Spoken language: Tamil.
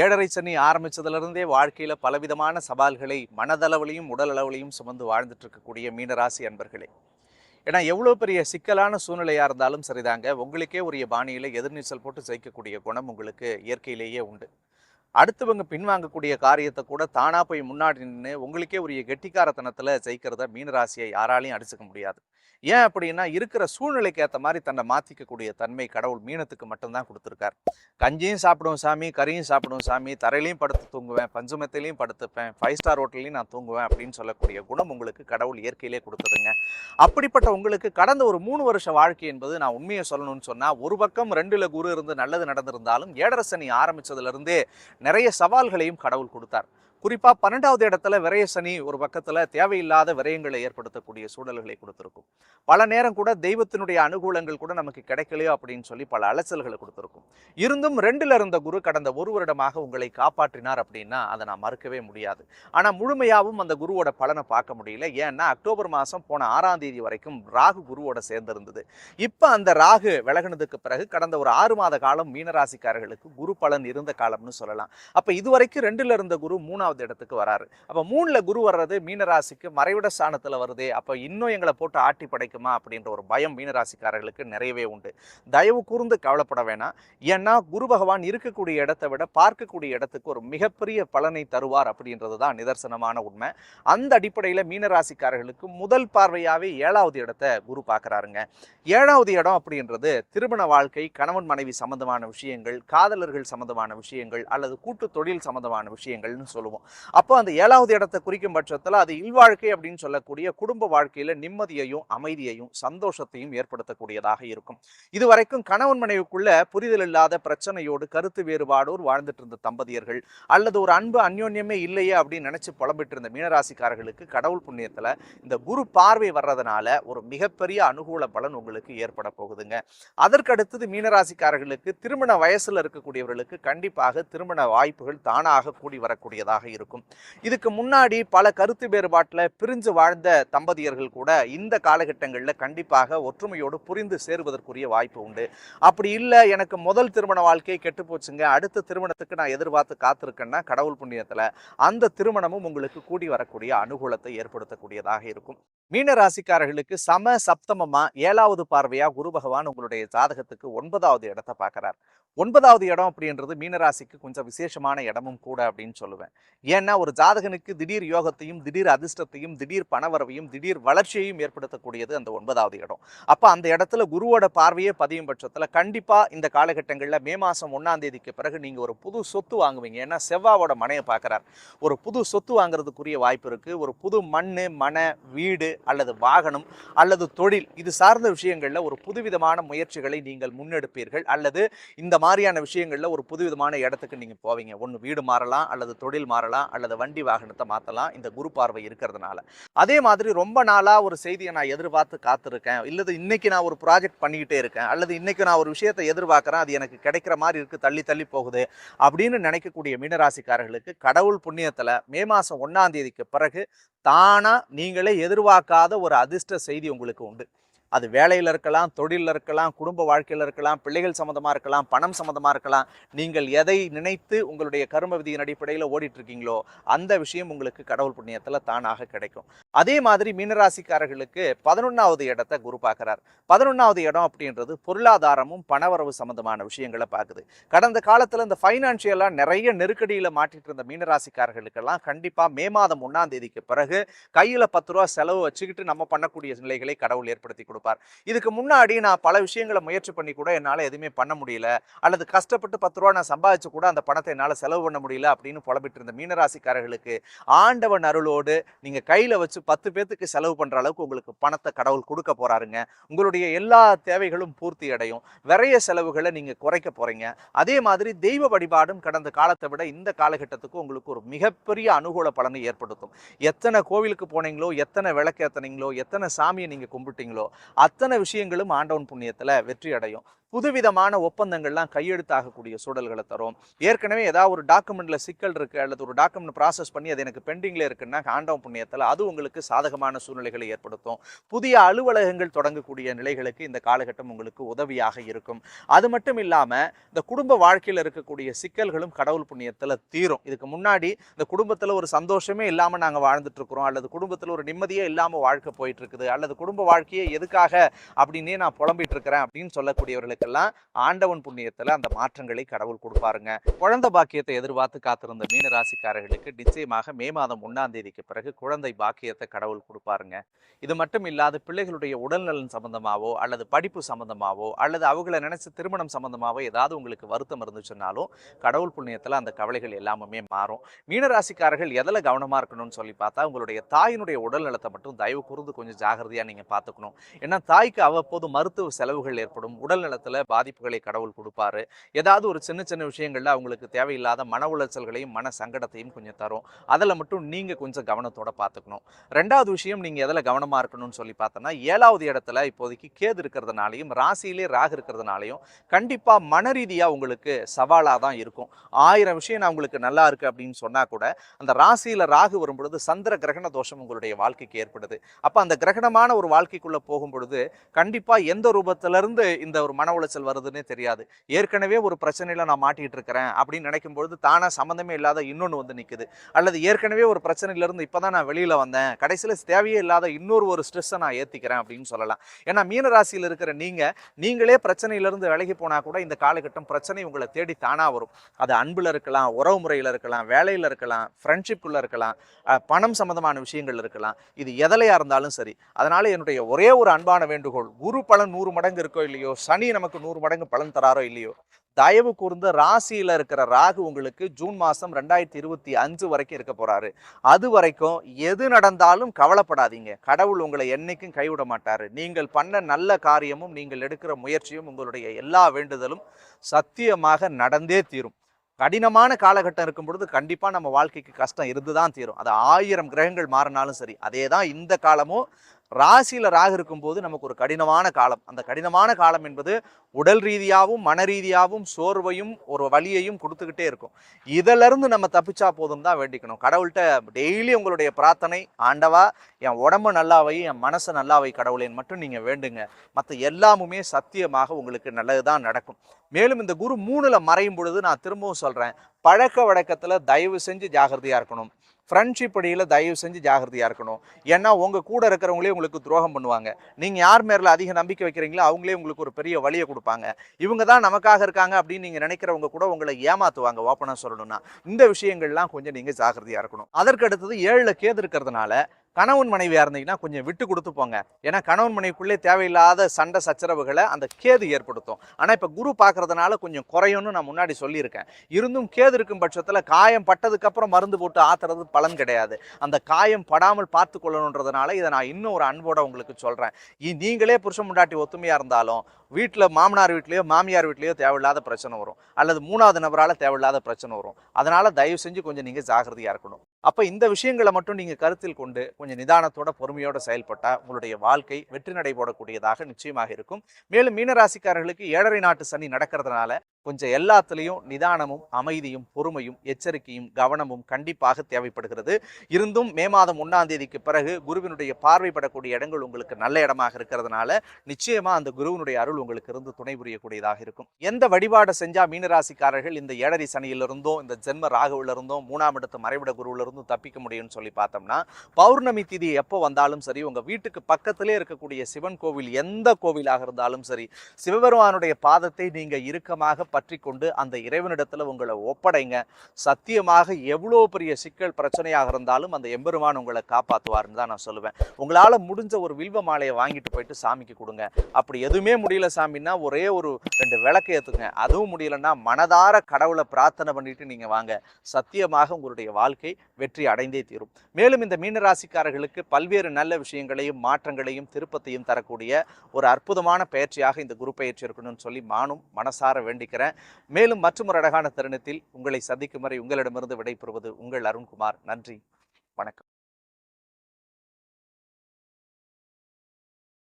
ஏழரை சனி ஆரம்பித்ததுலேருந்தே வாழ்க்கையில் பலவிதமான சவால்களை மனதளவுலையும் உடல் அளவுலையும் சுமந்து வாழ்ந்துட்டு இருக்கக்கூடிய மீனராசி அன்பர்களே. ஏன்னா எவ்வளோ பெரிய சிக்கலான சூழ்நிலையாக இருந்தாலும் சரிதாங்க உங்களுக்கே உரிய பாணியில் எதிர்நீச்சல் போட்டு ஜெயிக்கக்கூடிய குணம் உங்களுக்கு இயற்கையிலேயே உண்டு. அடுத்தவங்க பின்வாங்கக்கூடிய காரியத்தை கூட தானாக போய் முன்னாடி நின்று உங்களுக்கே உரிய கெட்டிக்காரத்தனத்தில் ஜெயிக்கிறத மீனராசியை யாராலையும் அடிச்சுக்க முடியாது. ஏன் அப்படின்னா இருக்கிற சூழ்நிலைக்கு ஏற்ற மாதிரி தன்னை மாற்றிக்கக்கூடிய தன்மை கடவுள் மீனத்துக்கு மட்டும்தான் கொடுத்துருக்கார். கஞ்சியும் சாப்பிடுவோம் சாமி கறியும் சாப்பிடுவோம் சாமி தரையிலையும் படுத்து தூங்குவேன் பஞ்சமத்திலையும் படுத்துப்பேன் ஃபைவ் ஸ்டார் ஹோட்டல்லையும் நான் தூங்குவேன் அப்படின்னு சொல்லக்கூடிய குணம் உங்களுக்கு கடவுள் இயற்கையிலே கொடுத்ததுங்க. அப்படிப்பட்ட உங்களுக்கு கடந்த ஒரு மூணு வருஷ வாழ்க்கை என்பது நான் உண்மையை சொல்லணும்னு சொன்னால் ஒரு பக்கம் ரெண்டுல குரு இருந்து நல்லது நடந்திருந்தாலும் ஏடரசனி ஆரம்பித்ததுலேருந்தே நிறைய சவால்களையும் கடவுள் கொடுத்தார். குறிப்பாக பன்னெண்டாவது இடத்துல விரய சனி ஒரு பக்கத்தில் தேவையில்லாத விரயங்களை ஏற்படுத்தக்கூடிய சூழல்களை கொடுத்துருக்கும். பல நேரம் கூட தெய்வத்தினுடைய அனுகூலங்கள் கூட நமக்கு கிடைக்கலையோ அப்படின்னு சொல்லி பல அலைச்சல்களை கொடுத்துருக்கும். இருந்தும் ரெண்டில் இருந்த குரு கடந்த ஒரு வருடமாக உங்களை காப்பாற்றினார் அப்படின்னா அதை நான் மறுக்கவே முடியாது. ஆனால் முழுமையாகவும் அந்த குருவோட பலனை பார்க்க முடியல. ஏன்னா அக்டோபர் மாதம் போன ஆறாம் தேதி வரைக்கும் ராகு குருவோட சேர்ந்திருந்தது. இப்போ அந்த ராகு விலகினதுக்கு பிறகு கடந்த ஒரு ஆறு மாத காலம் மீனராசிக்காரர்களுக்கு குரு பலன் இருந்த காலம்னு சொல்லலாம். அப்போ இதுவரைக்கும் ரெண்டில் இருந்த குரு மூணாவது இடத்துக்கு வராரு. அப்போ மூணுல குரு வர்றது மீனராசிக்கு மறைவிட ஸ்தானத்தில் வருதே அப்போ இன்னும் எங்களை போட்டு ஆட்டி படைக்குமா அப்படின்ற ஒரு பயம் மீனராசிக்காரர்களுக்கு நிறையவே உண்டு. தயவு கூர்ந்து கவலைப்பட வேணாம். ஏன்னா குரு பகவான் இருக்கக்கூடிய இடத்தை விட பார்க்கக்கூடிய இடத்துக்கு ஒரு மிகப்பெரிய பலனை தருவார் அப்படின்றது தான் நிதர்சனமான உண்மை. அந்த அடிப்படையில் மீனராசிக்காரர்களுக்கு முதல் பார்வையாகவே ஏழாவது இடத்தை குரு பார்க்குறாருங்க. ஏழாவது இடம் அப்படின்றது திருமண வாழ்க்கை கணவன் மனைவி சம்பந்தமான விஷயங்கள் காதலர்கள் சம்பந்தமான விஷயங்கள் அல்லது கூட்டு தொழில் சம்பந்தமான விஷயங்கள்னு சொல்லுவோம். அப்போ அந்த ஏழாவது இடத்தை குறிக்கும் பட்சத்தில் அது இல்வாழ்க்கை அப்படின்னு சொல்லக்கூடிய குடும்ப வாழ்க்கையில நிம்மதியையும் அமைதியையும் சந்தோஷத்தையும் ஏற்படுத்தக்கூடியதாக இருக்கும். இதுவரைக்கும் கணவன் மனைவிக்குள்ள புரிதல் இல்லாத பிரச்சனையோடு கருத்து வேறுபாடோடு வாழ்ந்துட்டு இருந்த தம்பதியர்கள் அல்லது ஒரு அன்பு அந்யோன்யமே இல்லையே அப்படின்னு நினைச்சு புலம்பிட்டு இருந்த மீனராசிக்காரர்களுக்கு கடவுள் புண்ணியத்தில் இந்த குரு பார்வை வர்றதுனால ஒரு மிகப்பெரிய அனுகூல பலன் உங்களுக்கு ஏற்பட போகுதுங்க. அதற்கடுத்தது மீனராசிக்காரர்களுக்கு திருமண வயசுல இருக்கக்கூடியவர்களுக்கு கண்டிப்பாக திருமண வாய்ப்புகள் தானாக கூடி வரக்கூடியதாக இருக்கும். இதுக்கு முன்னாடி பல கருத்து வேறுபாட்டில் பிரிஞ்சு வாழ்ந்த தம்பதியர்கள் கூட இந்த காலகட்டங்களில் கண்டிப்பாக ஒற்றுமையோடு புரிந்து சேருவதற்குரிய வாய்ப்பு உண்டு. அப்படி இல்லை எனக்கு முதல் திருமண வாழ்க்கையை கெட்டு போச்சுங்க அடுத்த திருமணத்துக்கு நான் எதிர்பார்த்து காத்திருக்கேன்னா கடவுள் புண்ணியத்தில் அந்த திருமணமும் உங்களுக்கு கூடி வரக்கூடிய அனுகூலத்தை ஏற்படுத்தக்கூடியதாக இருக்கும். மீன ராசிக்காரர்களுக்கு சம சப்தமமா ஏழாவது பார்வையா குரு பகவான் உங்களுடைய ஜாதகத்துக்கு ஒன்பதாவது இடத்தை பார்க்கிறார். ஒன்பதாவது இடம் அப்படின்றது மீனராசிக்கு கொஞ்சம் விசேஷமான இடமும் கூட அப்படின்னு சொல்லுவேன். ஏன்னா ஒரு ஜாதகனுக்கு திடீர் யோகத்தையும் திடீர் அதிர்ஷ்டத்தையும் திடீர் பணவரவையும் திடீர் வளர்ச்சியையும் ஏற்படுத்தக்கூடியது அந்த ஒன்பதாவது இடம். அப்போ அந்த இடத்துல குருவோட பார்வையே பதியும் பட்சத்தில் கண்டிப்பாக இந்த காலகட்டங்களில் மே மாதம் ஒன்றாம் தேதிக்கு பிறகு நீங்கள் ஒரு புது சொத்து வாங்குவீங்க. ஏன்னா செவ்வாவோட மனையை பார்க்குறார். ஒரு புது சொத்து வாங்குறதுக்குரிய வாய்ப்பு இருக்குது ஒரு புது மண் மன வீடு அல்லது வாகனம் அல்லது தொழில் இது சார்ந்த விஷயங்களில் ஒரு புதுவிதமான முயற்சிகளை நீங்கள் முன்னெடுப்பீர்கள். அல்லது இந்த மாதிரியான விஷயங்களில் ஒரு புதுவிதமான இடத்துக்கு நீங்கள் போவீங்க. ஒன்று வீடு மாறலாம் அல்லது தொழில் மாறலாம் அல்லது வண்டி வாகனத்தை மாற்றலாம் இந்த குரு பார்வை இருக்கிறதுனால. அதே மாதிரி ரொம்ப நாளாக ஒரு செய்தியை நான் எதிர்பார்த்து காத்திருக்கேன். இல்லது இன்னைக்கு நான் ஒரு ப்ராஜெக்ட் பண்ணிக்கிட்டே இருக்கேன். அல்லது இன்னைக்கு நான் ஒரு விஷயத்தை எதிர்பார்க்குறேன். அது எனக்கு கிடைக்கிற மாதிரி இருக்குது தள்ளி தள்ளி போகுது அப்படின்னு நினைக்கக்கூடிய மீனராசிக்காரர்களுக்கு கடவுள் புண்ணியத்தில் மே மாதம் ஒன்றாம் தேதிக்கு பிறகு தானாக நீங்களே எதிர்பார்க்காத ஒரு அதிர்ஷ்ட செய்தி உங்களுக்கு உண்டு. அது வேலையில் இருக்கலாம் தொழிலில் இருக்கலாம் குடும்ப வாழ்க்கையில் இருக்கலாம் பிள்ளைகள் சம்மந்தமாக இருக்கலாம் பணம் சம்மந்தமாக இருக்கலாம் நீங்கள் எதை நினைத்து உங்களுடைய கர்ம விதியின் அடிப்படையில் ஓடிட்டுருக்கீங்களோ அந்த விஷயம் உங்களுக்கு கடவுள் புண்ணியத்தில் தானாக கிடைக்கும். அதே மாதிரி மீனராசிக்காரர்களுக்கு பதினொன்றாவது இடத்தை குரு பார்க்குறார். பதினொன்றாவது இடம் அப்படின்றது பொருளாதாரமும் பணவரவு சம்மந்தமான விஷயங்களை பார்க்குது. கடந்த காலத்தில் இந்த ஃபைனான்ஷியலாக நிறைய நெருக்கடியில் மாட்டிட்டு இருந்த மீனராசிக்காரர்களுக்கெல்லாம் கண்டிப்பாக மே மாதம் ஒன்றாம் தேதிக்கு பிறகு கையில் பத்து ரூபா செலவு வச்சுக்கிட்டு நம்ம பண்ணக்கூடிய நிலைகளை கடவுள் ஏற்படுத்தி கொடுப்பார். இதுக்கு முன்னாடி நான் பல விஷயங்களை முயற்சி பண்ணி கூட என்னால் எதுவுமே பண்ண முடியல. அல்லது கஷ்டப்பட்டு பத்து ரூபா நான் சம்பாதிச்சு கூட அந்த பணத்தை என்னால் செலவு பண்ண முடியல அப்படின்னு புலம்பிட்டு இருந்த மீனராசிக்காரர்களுக்கு ஆண்டவன் அருளோடு நீங்கள் கையில் வச்சு பத்து பேத்துக்கு செலவு பண்ணுற அளவுக்கு உங்களுக்கு பணத்தை கடவுள் கொடுக்க போறாருங்க. உங்களுடைய எல்லா தேவைகளும் பூர்த்தி அடையும். விரைய செலவுகளை நீங்கள் குறைக்க போறீங்க. அதே மாதிரி தெய்வ வழிபாடும் கடந்த காலத்தை விட இந்த காலகட்டத்துக்கு உங்களுக்கு ஒரு மிகப்பெரிய அனுகூல பலனை ஏற்படுத்தும். எத்தனை கோவிலுக்கு போனீங்களோ எத்தனை விளக்கேத்தனீங்களோ எத்தனை சாமியை நீங்கள் கும்பிட்டீங்களோ அத்தனை விஷயங்களும் ஆண்டவன் புண்ணியத்தில் வெற்றி அடையும் புதுவிதமான ஒப்பந்தங்கள்லாம் கையெழுத்தாகக்கூடிய சூழல்களை தரும். ஏற்கனவே ஏதாவது ஒரு டாக்குமெண்ட்ல சிக்கல் இருக்கு அல்லது ஒரு டாக்குமெண்ட் ப்ராசஸ் பண்ணி அது எனக்கு பெண்டிங்ல இருக்குன்னா ஆண்டவன் புண்ணியத்தில் அது உங்களுக்கு சாதகமான சூழ்நிலைகளை ஏற்படுத்தும். புதிய அலுவலகங்கள் தொடங்கக்கூடிய நிலைகளுக்கு இந்த காலகட்டம் உங்களுக்கு உதவியாக இருக்கும். அது மட்டும் இல்லாம இந்த குடும்ப வாழ்க்கையில் இருக்கக்கூடிய சிக்கல்களும் கடவுள் புண்ணியத்தில் தீரும். இதுக்கு முன்னாடி இந்த குடும்பத்தில் ஒரு சந்தோஷமே இல்லாமல் நாங்கள் வாழ்ந்துட்டு இருக்கிறோம் அல்லது குடும்பத்தில் ஒரு நிம்மதியே இல்லாமல் வாழ்க்கை போயிட்டு இருக்குது அல்லது குடும்ப வாழ்க்கையை எதுக்காக அப்படின்னே நான் புலம்பிட்டு இருக்கிறேன் அப்படின்னு சொல்லக்கூடியவர்களுக்கு சொல்லக்கூடியவர்களுக்கெல்லாம் ஆண்டவன் புண்ணியத்தில் அந்த மாற்றங்களை கடவுள் கொடுப்பாருங்க. குழந்தை பாக்கியத்தை எதிர்பார்த்து காத்திருந்த மீன ராசிக்காரர்களுக்கு நிச்சயமாக மே மாதம் ஒன்றாம் தேதிக்கு பிறகு குழந்தை பாக்கியத்தை கடவுள் கொடுப்பாருங்க. இது மட்டும் இல்லாத பிள்ளைகளுடைய உடல்நலன் சம்பந்தமாவோ அல்லது படிப்பு சம்பந்தமாவோ அல்லது அவங்கள நினைச்சு திருமணம் சம்பந்தமாவோ ஏதாவது உங்களுக்கு வருத்தம் இருந்துச்சுன்னாலும் கடவுள் புண்ணியத்தில் அந்த கவலைகள் எல்லாமே மாறும். மீனராசிக்காரர்கள் எதில் கவனமாக இருக்கணும்னு சொல்லி பார்த்தா உங்களுடைய தாயினுடைய உடல் நலத்தை மட்டும் தயவு கூர்ந்து கொஞ்சம் ஜாகிரதையாக நீங்கள் பார்த்துக்கணும். ஏன்னா தாய்க்கு அவ்வப்போது மருத்துவ செலவுகள் ஏற்படும் உடல் நலத்தில் பாதிப்புகளை கடவுள் கொடுப்பாரு. ஏதாவது ஒரு சின்ன சின்ன விஷயங்களில் அவங்களுக்கு தேவையில்லாத மன உளைச்சல்களையும் மன சங்கடத்தையும் கொஞ்சம் தரும். அதில் மட்டும் நீங்கள் கொஞ்சம் கவனத்தோட பார்த்துக்கணும் ரெண்டாவது விஷயம் நீங்கள் எதில் கவனமாக இருக்கணும்னு சொல்லி பார்த்தோன்னா ஏழாவது இடத்துல இப்போதைக்கு கேது இருக்கிறதுனாலையும் ராசியிலே ராகு இருக்கிறதுனாலையும் கண்டிப்பாக மன ரீதியாக உங்களுக்கு சவாலாக தான் இருக்கும். ஆயிரம் விஷயம் நான் உங்களுக்கு நல்லா இருக்கு அப்படின்னு சொன்னால் கூட அந்த ராசியில் ராகு வரும்பொழுது சந்திர கிரகண தோஷம் உங்களுடைய வாழ்க்கைக்கு ஏற்படுது. அப்போ அந்த கிரகணமான ஒரு வாழ்க்கைக்குள்ளே போகும் பொழுது கண்டிப்பாக எந்த ரூபத்திலிருந்து இந்த ஒரு மன உளைச்சல் வருதுன்னே தெரியாது. ஏற்கனவே ஒரு பிரச்சனையில் நான் மாட்டிட்டு இருக்கிறேன் அப்படின்னு நினைக்கும் பொழுது தானாக சம்மந்தமே இல்லாத இன்னொன்று வந்து நிற்குது அல்லது ஏற்கனவே ஒரு பிரச்சனையிலேருந்து இப்போ தான் நான் வெளியில் வந்தேன். கடைசியில் தேவையே இல்லாத இன்னொரு ஒரு ஸ்ட்ரெஸ்ஸை நான் ஏற்றிக்கிறேன் அப்படின்னு சொல்லலாம். ஏன்னா மீனராசியில் இருக்கிற நீங்கள் நீங்களே பிரச்சனையிலேருந்து விலகி போனால் கூட இந்த காலகட்டம் பிரச்சனை உங்களை தேடி தானாக வரும். அது அன்பில் இருக்கலாம் உறவு முறையில் இருக்கலாம் வேலையில் இருக்கலாம் ஃப்ரெண்ட்ஷிப்புள்ள இருக்கலாம் பணம் சம்மந்தமான விஷயங்கள் இருக்கலாம். இது எதலையாக இருந்தாலும் சரி. அதனால என்னுடைய ஒரே ஒரு அன்பான வேண்டுகோள் குரு பலன் நூறு மடங்கு இருக்கோ இல்லையோ சனி நமக்கு நூறு மடங்கு பலன் தராரோ இல்லையோ? தயவு கூர்ந்து ராசியில் இருக்கிற ராகு உங்களுக்கு ஜூன் மாதம் ரெண்டாயிரத்தி இருபத்தி அஞ்சு வரைக்கும் இருக்க போகிறாரு அது வரைக்கும் எது நடந்தாலும் கவலைப்படாதீங்க. கடவுள் உங்களை என்றைக்கும் கைவிட மாட்டார். நீங்கள் பண்ண நல்ல காரியமும் நீங்கள் எடுக்கிற முயற்சியும் உங்களுடைய எல்லா வேண்டுதலும் சத்தியமாக நடந்தே தீரும். கடினமான காலகட்டம் இருக்கும் பொழுது கண்டிப்பாக நம்ம வாழ்க்கைக்கு கஷ்டம் இருந்துதான் தீரும். அது ஆயிரம் கிரகங்கள் மாறினாலும் சரி அதே தான் இந்த காலமும் ராசியில் ராகு இருக்கும்போது நமக்கு ஒரு கடினமான காலம். அந்த கடினமான காலம் என்பது உடல் ரீதியாகவும் மன ரீதியாகவும் சோர்வையும் ஒரு வலியையும் கொடுத்துக்கிட்டே இருக்கும். இதிலிருந்து நம்ம தப்பிச்சா போதும் தான் வேண்டிக்கணும். கடவுள்கிட்ட டெய்லி உங்களுடைய பிரார்த்தனை ஆண்டவா என் உடம்பு நல்லாவை என் மனசை நல்லாவை கடவுளேன்னு மட்டும் நீங்கள் வேண்டுங்க. மற்ற எல்லாமுமே சத்தியமாக உங்களுக்கு நல்லது தான் நடக்கும். மேலும் இந்த குரு மூணில் மறையும் பொழுது நான் திரும்பவும் சொல்கிறேன் பழக்க வழக்கத்தில் தயவு செஞ்சு ஜாகிரதையாக இருக்கணும். ஃப்ரெண்ட்ஷிப் அடியில் தயவு செஞ்சு ஜாகிரதையாக இருக்கணும். ஏன்னா உங்கள் கூட இருக்கிறவங்களே உங்களுக்கு துரோகம் பண்ணுவாங்க. நீங்கள் யார் மேரில் அதிக நம்பிக்கை வைக்கிறீங்களோ அவங்களே உங்களுக்கு ஒரு பெரிய வழியை கொடுப்பாங்க. இவங்க தான் நமக்காக இருக்காங்க அப்படின்னு நீங்கள் நினைக்கிறவங்க கூட உங்களை ஏமாற்றுவாங்க ஓப்பனாக சொல்லணும்னா. இந்த விஷயங்கள்லாம் கொஞ்சம் நீங்கள் ஜாகிரதையாக இருக்கணும். அதற்கு அடுத்தது ஏழில் கேது இருக்கிறதுனால கணவன் மனைவியாக இருந்தீங்கன்னா கொஞ்சம் விட்டு கொடுத்து போங்க. ஏன்னா கணவன் மனைவிக்குள்ளே தேவையில்லாத சண்டை சச்சரவுகளை அந்த கேது ஏற்படுத்தும். ஆனால் இப்போ குரு பார்க்குறதுனால கொஞ்சம் குறையும்னு நான் முன்னாடி சொல்லியிருக்கேன். இருந்தும் கேது இருக்கும் பட்சத்தில் காயம் பட்டதுக்கப்புறம் மருந்து போட்டு ஆத்துறது பலன் கிடையாது. அந்த காயம் படாமல் பார்த்து கொள்ளணுன்றதுனால இதை நான் இன்னும் ஒரு அன்போட உங்களுக்கு சொல்கிறேன் நீங்களே புருஷன் முண்டாட்டி ஒத்துமையாக இருந்தாலும் வீட்டில் மாமனார் வீட்லேயோ மாமியார் வீட்லேயோ தேவையில்லாத பிரச்சனை வரும். அல்லது மூணாவது நபரால் தேவையில்லாத பிரச்சனை வரும். அதனால் தயவு செஞ்சு கொஞ்சம் நீங்கள் ஜாகிரதையாக இருக்கணும். அப்போ இந்த விஷயங்களை மட்டும் நீங்கள் கருத்தில் கொண்டு கொஞ்சம் நிதானத்தோட பொறுமையோட செயல்பட்டால் உங்களுடைய வாழ்க்கை வெற்றி நடை போடக்கூடியதாக நிச்சயமாக இருக்கும். மேலும் மீனராசிக்காரர்களுக்கு ஏழரை நாட்டு சனி நடக்கிறதுனால கொஞ்சம் எல்லாத்துலேயும் நிதானமும் அமைதியும் பொறுமையும் எச்சரிக்கையும் கவனமும் கண்டிப்பாக தேவைப்படுகிறது. இருந்தும் மே மாதம் ஒன்றாம் தேதிக்கு பிறகு குருவினுடைய பார்வைப்படக்கூடிய இடங்கள் உங்களுக்கு நல்ல இடமாக இருக்கிறதுனால நிச்சயமாக அந்த குருவினுடைய அருள் உங்களுக்கு இருந்து துணை புரியக்கூடியதாக இருக்கும். எந்த வழிபாடை செஞ்சால் மீனராசிக்காரர்கள் இந்த ஏழரை சனியிலிருந்தும் இந்த ஜென்ம ராகுவிலிருந்தும் மூணாம் இடத்து மறைவிட குருவிலிருந்தும் தப்பிக்க முடியும்னு சொல்லி பார்த்தோம்னா பௌர்ணமி திதி எப்போ வந்தாலும் சரி உங்கள் வீட்டுக்கு பக்கத்திலே இருக்கக்கூடிய சிவன் கோவில் எந்த கோவிலாக இருந்தாலும் சரி சிவபெருமானுடைய பாதத்தை நீங்கள் இறுக்கமாக பற்றி கொண்டு அந்த இறைவனிடத்தில் உங்களை ஒப்படைங்க. சத்தியமாக எவ்வளோ பெரிய சிக்கல் பிரச்சனையாக இருந்தாலும் அந்த எம்பெருமான் உங்களை காப்பாற்றுவார்னு தான் நான் சொல்லுவேன். உங்களால் முடிஞ்ச ஒரு வில்வ மாலையை வாங்கிட்டு போயிட்டு சாமிக்கு கொடுங்க. அப்படி எதுவுமே முடியல சாமின்னா ஒரே ஒரு ரெண்டு விளக்கு ஏற்றுங்க அதுவும் முடியலன்னா மனதார கடவுளை பிரார்த்தனை பண்ணிட்டு நீங்கள் வாங்க. சத்தியமாக உங்களுடைய வாழ்க்கை வெற்றி அடைந்தே தீரும். மேலும் இந்த மீனராசிக்காரர்களுக்கு பல்வேறு நல்ல விஷயங்களையும் மாற்றங்களையும் திருப்பத்தையும் தரக்கூடிய ஒரு அற்புதமான பயிற்சியாக இந்த குரு பயிற்சி இருக்கணும்னு சொல்லி நானும் மனசார வேண்டிக்கிறேன். மேலும் மற்றும் ஒரு அழகான தருணத்தில் உங்களை சந்திக்கும் வரை உங்களிடமிருந்து விடைபெறுவது உங்கள் அருண்குமார். நன்றி. வணக்கம்.